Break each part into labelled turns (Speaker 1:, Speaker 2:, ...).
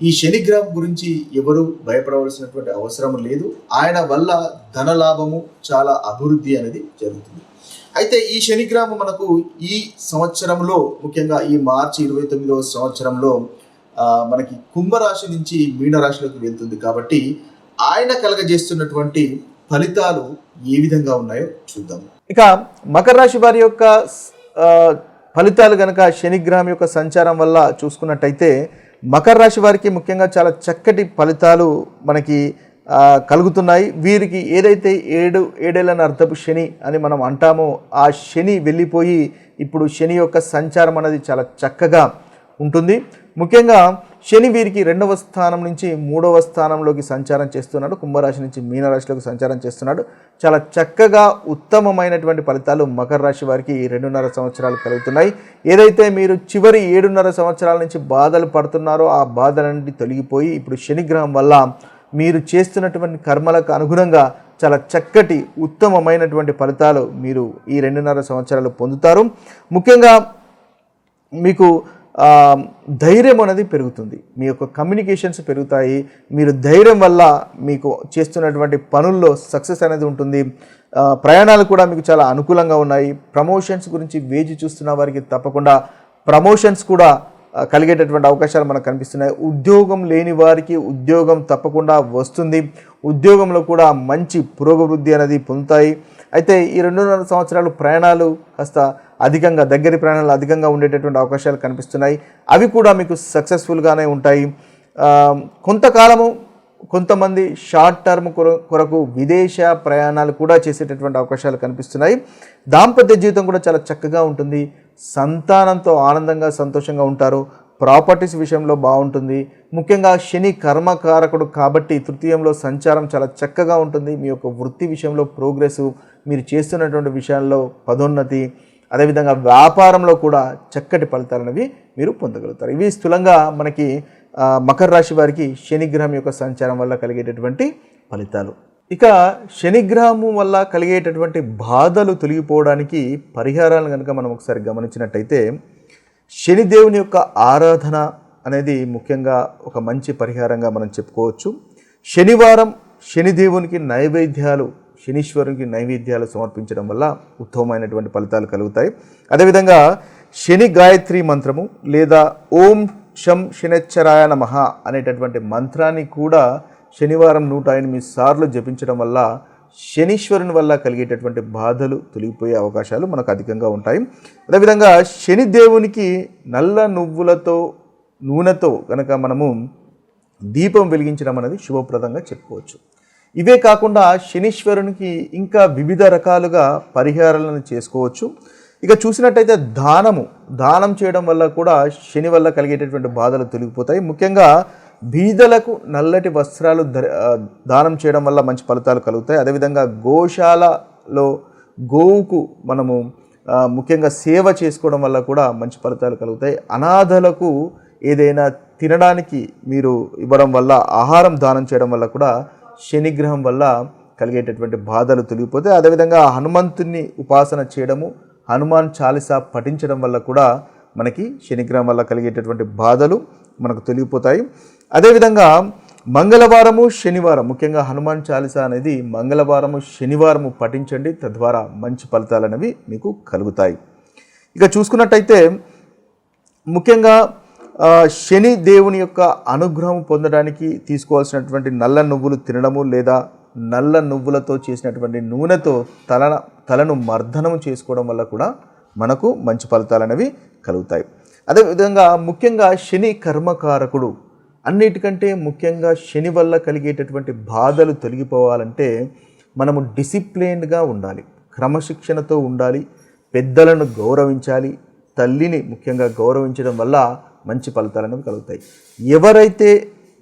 Speaker 1: ఈ శనిగ్రహం గురించి ఎవరు భయపడవలసినటువంటి అవసరం లేదు. ఆయన వల్ల ధన లాభము చాలా అభివృద్ధి అనేది జరుగుతుంది. అయితే ఈ శనిగ్రహం మనకు ఈ సంవత్సరంలో ముఖ్యంగా ఈ మార్చి ఇరవై తొమ్మిదవ సంవత్సరంలో మనకి కుంభరాశి నుంచి మీనరాశిలోకి వెళ్తుంది కాబట్టి ఆయన కలగజేస్తున్నటువంటి ఫలితాలు ఏ విధంగా ఉన్నాయో చూద్దాం.
Speaker 2: ఇక మకర రాశి వారి యొక్క ఫలితాలు గనక శనిగ్రహం యొక్క సంచారం వల్ల చూసుకున్నట్టయితే మకర రాశి వారికి ముఖ్యంగా చాలా చక్కటి ఫలితాలు మనకి కలుగుతున్నాయి. వీరికి ఏదైతే ఏడు ఏడేళ్ళని అర్థపు శని అని మనం అంటామో ఆ శని వెళ్ళిపోయి ఇప్పుడు శని యొక్క సంచారం అనేది చాలా చక్కగా ఉంటుంది. ముఖ్యంగా శని వీరికి రెండవ స్థానం నుంచి మూడవ స్థానంలోకి సంచారం చేస్తున్నాడు. కుంభరాశి నుంచి మీనరాశిలోకి సంచారం చేస్తున్నాడు. చాలా చక్కగా ఉత్తమమైనటువంటి ఫలితాలు మకర రాశి వారికి ఈ రెండున్నర సంవత్సరాలు కలుగుతున్నాయి. ఏదైతే మీరు చివరి ఏడున్నర సంవత్సరాల నుంచి బాధలు పడుతున్నారో ఆ బాధలన్నీ తొలగిపోయి ఇప్పుడు శనిగ్రహం వల్ల మీరు చేస్తున్నటువంటి కర్మలకు అనుగుణంగా చాలా చక్కటి ఉత్తమమైనటువంటి ఫలితాలు మీరు ఈ రెండున్నర సంవత్సరాలు పొందుతారు. ముఖ్యంగా మీకు ధైర్యం అనేది పెరుగుతుంది. మీ యొక్క కమ్యూనికేషన్స్ పెరుగుతాయి. మీరు ధైర్యం వల్ల మీకు చేస్తున్నటువంటి పనుల్లో సక్సెస్ అనేది ఉంటుంది. ప్రయాణాలు కూడా మీకు చాలా అనుకూలంగా ఉన్నాయి. ప్రమోషన్స్ గురించి వేచి చూస్తున్న వారికి తప్పకుండా ప్రమోషన్స్ కూడా కలిగేటటువంటి అవకాశాలు మనకు కనిపిస్తున్నాయి. ఉద్యోగం లేని వారికి ఉద్యోగం తప్పకుండా వస్తుంది. ఉద్యోగంలో కూడా మంచి పురోగవృద్ధి అనేది పొందుతాయి. అయితే ఈ రెండున్నర సంవత్సరాలు ప్రయాణాలు కాస్త అధికంగా దగ్గరి ప్రయాణాలు అధికంగా ఉండేటటువంటి అవకాశాలు కనిపిస్తున్నాయి. అవి కూడా మీకు సక్సెస్ఫుల్గానే ఉంటాయి. కొంతకాలము కొంతమంది షార్ట్ టర్మ్ కొరకు విదేశ ప్రయాణాలు కూడా చేసేటటువంటి అవకాశాలు కనిపిస్తున్నాయి. దాంపత్య జీవితం కూడా చాలా చక్కగా ఉంటుంది. సంతానంతో ఆనందంగా సంతోషంగా ఉంటారు. ప్రాపర్టీస్ విషయంలో బాగుంటుంది. ముఖ్యంగా శని కర్మకారకుడు కాబట్టి తృతీయంలో సంచారం చాలా చక్కగా ఉంటుంది. మీ యొక్క వృత్తి విషయంలో ప్రోగ్రెస్ మీరు చేస్తున్నటువంటి విషయాల్లో పదోన్నతి అదేవిధంగా వ్యాపారంలో కూడా చక్కటి ఫలితాలు అనేవి మీరు పొందగలుగుతారు. ఇవి స్థూలంగా మనకి మకర రాశి వారికి శనిగ్రహం యొక్క సంచారం వల్ల కలిగేటటువంటి ఫలితాలు. ఇక శనిగ్రహము వల్ల కలిగేటటువంటి బాధలు తొలగిపోవడానికి పరిహారాలను కనుక మనం ఒకసారి గమనించినట్టయితే శనిదేవుని యొక్క ఆరాధన అనేది ముఖ్యంగా ఒక మంచి పరిహారంగా మనం చెప్పుకోవచ్చు. శనివారం శనిదేవునికి నైవేద్యాలు శనీశ్వరునికి నైవేద్యాలు సమర్పించడం వల్ల ఉత్తమమైనటువంటి ఫలితాలు కలుగుతాయి. అదేవిధంగా శని గాయత్రి మంత్రము లేదా ఓం శం శనిచ్చరాయ నమః అనేటటువంటి మంత్రాన్ని కూడా శనివారం నూట ఎనిమిది సార్లు జపించడం వల్ల శనీశ్వరుని వల్ల కలిగేటటువంటి బాధలు తొలగిపోయే అవకాశాలు మనకు అధికంగా ఉంటాయి. అదేవిధంగా శని దేవునికి నల్ల నువ్వులతో నూనెతో కనుక మనము దీపం వెలిగించడం అనేది శుభప్రదంగా చెప్పుకోవచ్చు. ఇవే కాకుండా శనీశ్వరునికి ఇంకా వివిధ రకాలుగా పరిహారాలను చేసుకోవచ్చు. ఇక చూసినట్టయితే దానము దానం చేయడం వల్ల కూడా శని వల్ల కలిగేటటువంటి బాధలు తొలగిపోతాయి. ముఖ్యంగా బీదలకు నల్లటి వస్త్రాలు ధర- దానం చేయడం వల్ల మంచి ఫలితాలు కలుగుతాయి. అదేవిధంగా గోశాలలో గోవుకు మనము ముఖ్యంగా సేవ చేసుకోవడం వల్ల కూడా మంచి ఫలితాలు కలుగుతాయి. అనాథలకు ఏదైనా తినడానికి మీరు ఇవ్వడం వల్ల ఆహారం దానం చేయడం వల్ల కూడా శనిగ్రహం వల్ల కలిగేటటువంటి బాధలు తొలగిపోతే అదేవిధంగా హనుమంతుని ఉపాసన చేయడము హనుమాన్ చాలీసా పఠించడం వల్ల కూడా మనకి శనిగ్రహం వల్ల కలిగేటటువంటి బాధలు మనకు తొలగిపోతాయి. అదేవిధంగా మంగళవారము శనివారం ముఖ్యంగా హనుమాన్ చాలీసా అనేది మంగళవారము శనివారము పఠించండి. తద్వారా మంచి ఫలితాలు అనేవి మీకు కలుగుతాయి. ఇక చూసుకున్నట్టయితే ముఖ్యంగా శని దేవుని యొక్క అనుగ్రహం పొందడానికి తీసుకోవాల్సినటువంటి నల్ల నువ్వులు తినడము లేదా నల్ల నువ్వులతో చేసినటువంటి నూనెతో తల తలను మర్దనం చేసుకోవడం వల్ల కూడా మనకు మంచి ఫలితాలు అనేవి కలుగుతాయి. అదేవిధంగా ముఖ్యంగా శని కర్మకారకుడు అన్నిటికంటే ముఖ్యంగా శని వల్ల కలిగేటటువంటి బాధలు తొలగిపోవాలంటే మనము డిసిప్లైన్డ్గా ఉండాలి. క్రమశిక్షణతో ఉండాలి. పెద్దలను గౌరవించాలి. తల్లిని ముఖ్యంగా గౌరవించడం వల్ల మంచి ఫలితాలు అనేవి కలుగుతాయి. ఎవరైతే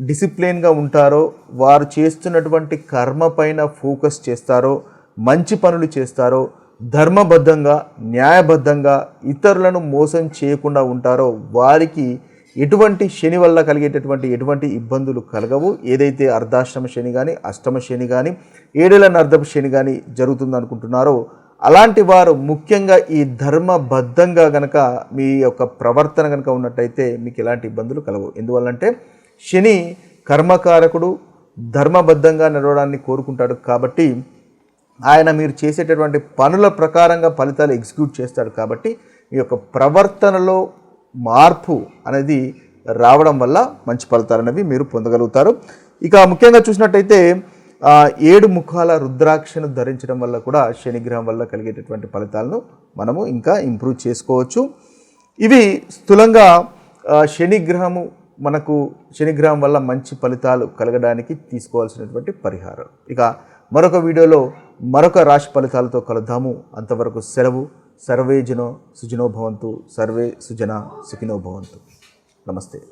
Speaker 2: డిసిప్లిన్గా ఉంటారో వారు చేస్తున్నటువంటి కర్మ పైన ఫోకస్ చేస్తారో మంచి పనులు చేస్తారో ధర్మబద్ధంగా న్యాయబద్ధంగా ఇతరులను మోసం చేయకుండా ఉంటారో వారికి ఎటువంటి శని వల్ల కలిగేటటువంటి ఎటువంటి ఇబ్బందులు కలగవు. ఏదైతే అర్ధాశ్రమ శని కానీ అష్టమ శని కానీ ఏడేళ్ళ నర్ధపు శని కానీ జరుగుతుంది అనుకుంటున్నారో అలాంటి వారు ముఖ్యంగా ఈ ధర్మబద్ధంగా గనక మీ యొక్క ప్రవర్తన కనుక ఉన్నట్టయితే మీకు ఎలాంటి ఇబ్బందులు కలవు ఎందువల్లంటే శని కర్మకారకుడు ధర్మబద్ధంగా నడవడాన్ని కోరుకుంటాడు కాబట్టి ఆయన మీరు చేసేటటువంటి పనుల ప్రకారంగా ఫలితాలు ఎగ్జిక్యూట్ చేస్తాడు కాబట్టి మీ యొక్క ప్రవర్తనలో మార్పు అనేది రావడం వల్ల మంచి ఫలితాలు అనేవి మీరు పొందగలుగుతారు. ఇక ముఖ్యంగా చూసినట్టయితే ఏడు ముఖాల రుద్రాక్షను ధరించడం వల్ల కూడా శనిగ్రహం వల్ల కలిగేటటువంటి ఫలితాలను మనము ఇంకా ఇంప్రూవ్ చేసుకోవచ్చు. ఇవి స్థూలంగా శనిగ్రహము మనకు శనిగ్రహం వల్ల మంచి ఫలితాలు కలగడానికి తీసుకోవాల్సినటువంటి పరిహారం. ఇక మరొక వీడియోలో మరొక రాశి ఫలితాలతో కలుద్దాము. అంతవరకు సెలవు. సర్వే జనో సుజనో భవంతు. సర్వే సుజన సుఖినో భవంతు. నమస్తే.